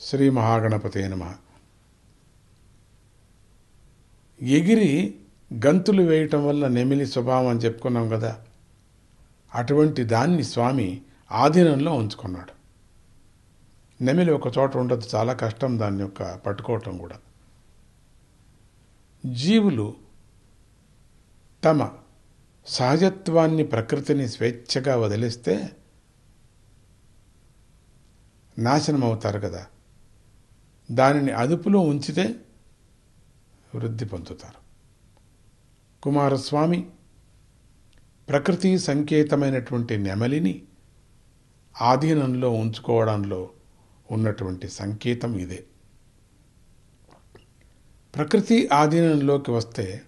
శ్రీ మహాగణపతి నమ. ఎగిరి గంతులు వేయటం వల్ల నెమిలి స్వభావం అని చెప్పుకున్నాం కదా. అటువంటి దాన్ని స్వామి ఆధీనంలో ఉంచుకున్నాడు. నెమిలి ఒక చోట ఉండదు చాలా కష్టం దాని యొక్క పట్టుకోవటం కూడా. జీవులు తమ సహజత్వాన్ని ప్రకృతిని స్వేచ్ఛగా వదిలిస్తే నాశనం అవుతారు కదా. దానిని అదుపులో ఉంచితే వృద్ధి పొందుతారు. కుమారస్వామి ప్రకృతి సంకేతమైనటువంటి నెమలిని ఆధీనంలో ఉంచుకోవడంలో ఉన్నటువంటి సంకేతం ఇదే. ప్రకృతి ఆధీనంలోకి వస్తే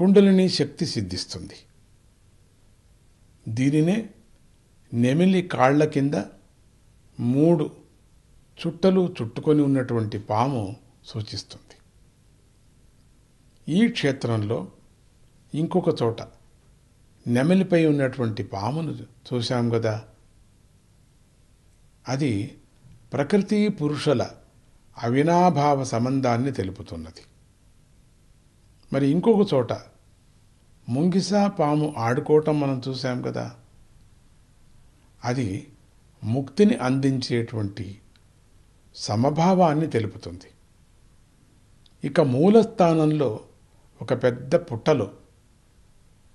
కుండలిని శక్తి సిద్ధిస్తుంది. దీనినే నెమిలి కాళ్ళ కింద మూడు చుట్టలు చుట్టుకొని ఉన్నటువంటి పాము సూచిస్తుంది. ఈ క్షేత్రంలో ఇంకొక చోట నెమలిపై ఉన్నటువంటి పామును చూశాం కదా అది ప్రకృతి పురుషుల అవినాభావ సంబంధాన్ని తెలుపుతున్నది. మరి ఇంకొక చోట ముంగిసా పాము ఆడుకోవటం మనం చూసాం కదా. అది ముక్తిని అందించేటువంటి సమభావాన్ని తెలుపుతుంది. ఇక మూలస్థానంలో ఒక పెద్ద పుట్టలో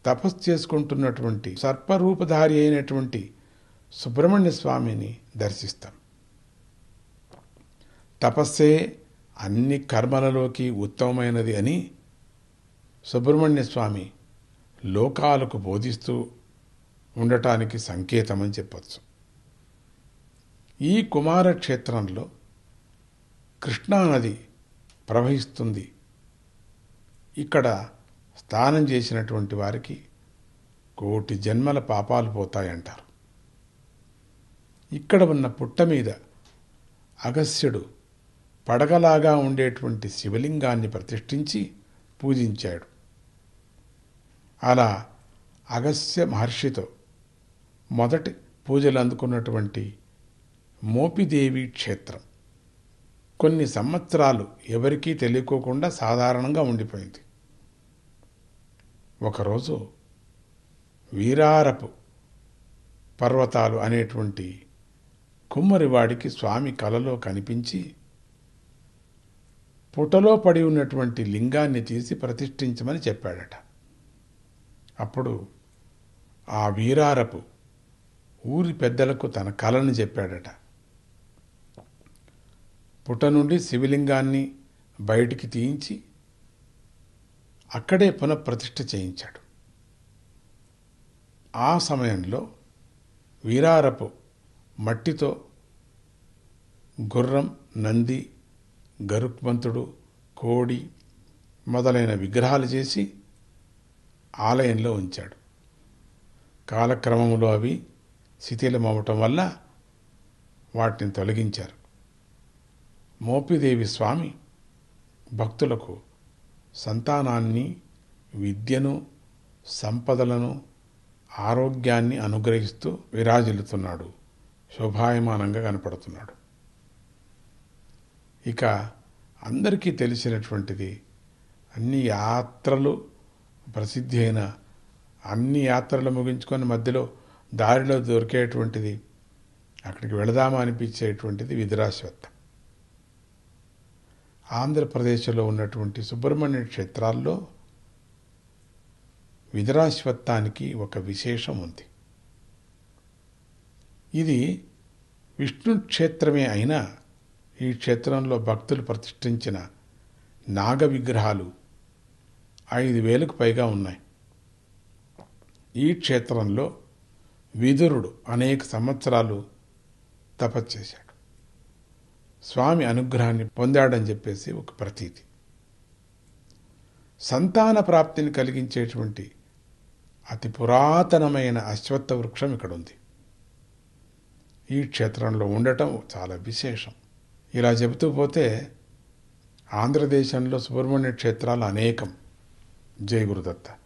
తపస్సు చేసుకుంటున్నటువంటి సర్పరూపధారి అయినటువంటి సుబ్రహ్మణ్య స్వామిని దర్శిస్తాం. తపస్సే అన్ని కర్మలలోకి ఉత్తమమైనది అని సుబ్రహ్మణ్య స్వామి లోకాలకు బోధిస్తూ ఉండటానికి సంకేతమని చెప్పచ్చు. ఈ కుమార క్షేత్రంలో కృష్ణానది ప్రవహిస్తుంది. ఇక్కడ స్నానం చేసినటువంటి వారికి కోటి జన్మల పాపాలు పోతాయంటారు. ఇక్కడ ఉన్న పుట్ట మీద అగస్యుడు పడగలాగా ఉండేటువంటి శివలింగాన్ని ప్రతిష్ఠించి పూజించాడు. అలా అగస్య మహర్షితో మొదటి పూజలు అందుకున్నటువంటి మోపిదేవి క్షేత్రం. కొన్ని సంవత్సరాలు ఎవరికీ తెలియకోకుండా సాధారణంగా ఉండిపోయింది. ఒకరోజు వీరారపు పర్వతాలు అనేటువంటి కుమ్మరివాడికి స్వామి కలలో కనిపించి పుటలో పడి ఉన్నటువంటి లింగాన్ని తీసి ప్రతిష్ఠించమని చెప్పాడట. అప్పుడు ఆ వీరారపు ఊరి పెద్దలకు తన కళను చెప్పాడట. పుట నుండి శివలింగాన్ని బయటికి తీయించి అక్కడే పునఃప్రతిష్ఠ చేయించాడు. ఆ సమయంలో వీరారపు మట్టితో గుర్రం నంది గరుక్మంతుడు కోడి మొదలైన విగ్రహాలు చేసి ఆలయంలో ఉంచాడు. కాలక్రమంలో అవి శిథిలమవటం వల్ల వాటిని తొలగించారు. మోపిదేవి స్వామి భక్తులకు సంతానాన్ని విద్యను సంపదలను ఆరోగ్యాన్ని అనుగ్రహిస్తూ విరాజిల్లుతున్నాడు. శోభాయమానంగా కనపడుతున్నాడు. ఇక అందరికీ తెలిసినటువంటిది అన్ని యాత్రలు ప్రసిద్ధి అయిన అన్ని యాత్రలు ముగించుకొని మధ్యలో దారిలో దొరికేటువంటిది అక్కడికి వెళదామా అనిపించేటువంటిది విధురాశ్వత్థం ఆంధ్రప్రదేశ్లో ఉన్నటువంటి సుబ్రహ్మణ్య క్షేత్రాల్లో విధురాశ్వత్థానికి ఒక విశేషం ఉంది. ఇది విష్ణు క్షేత్రమే అయినా ఈ క్షేత్రంలో భక్తులు ప్రతిష్ఠించిన నాగ విగ్రహాలు ఐదు వేలకు పైగా ఉన్నాయి. ఈ క్షేత్రంలో విదురుడు అనేక సంవత్సరాలు తపస్చేశాడు స్వామి అనుగ్రహాన్ని పొందాడని చెప్పేసి ఒక ప్రతీతి. సంతాన ప్రాప్తిని కలిగించేటువంటి అతి పురాతనమైన అశ్వత్థ వృక్షం ఇక్కడ ఉంది ఈ క్షేత్రంలో ఉండటం చాలా విశేషం. ఇలా చెబుతూ పోతే ఆంధ్రదేశంలో సుబ్రహ్మణ్య క్షేత్రాలు అనేకం. ジェイグルだった。